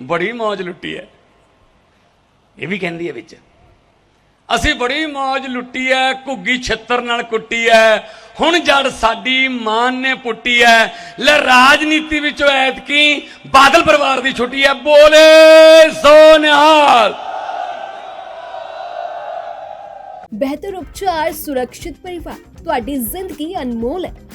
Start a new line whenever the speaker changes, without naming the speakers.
ਬੜੀ ਮੌਜ ਲੁੱਟੀ ਹੈ ਇਹ ਵੀ ਕਹਿੰਦੀ ਹੈ ਵਿੱਚ। ਅਸੀਂ ਬੜੀ ਮौज ਲੁੱਟੀ ਹੈ ਘੁੱਗੀ ਛਿੱਤਰ ਨਾਲ ਕੁੱਟੀ ਹੈ ਹੁਣ ਜੜ ਸਾਡੀ ਮਾਨ ਨੇ ਪੁੱਟੀ ਹੈ ਲੈ ਰਾਜਨੀਤੀ ਵਿੱਚੋਂ ਐਤਕੀ ਬਾਦਲ ਪਰਿਵਾਰ ਦੀ ਛੁੱਟੀ ਹੈ ਬੋਲੇ ਸੋ ਨਿਹਾਲ।
ਬਿਹਤਰ ਉਪਚਾਰ, ਸੁਰੱਖਿਅਤ ਪਰਿਵਾਰ। ਤੁਹਾਡੀ ਜ਼ਿੰਦਗੀ ਅਨਮੋਲ ਹੈ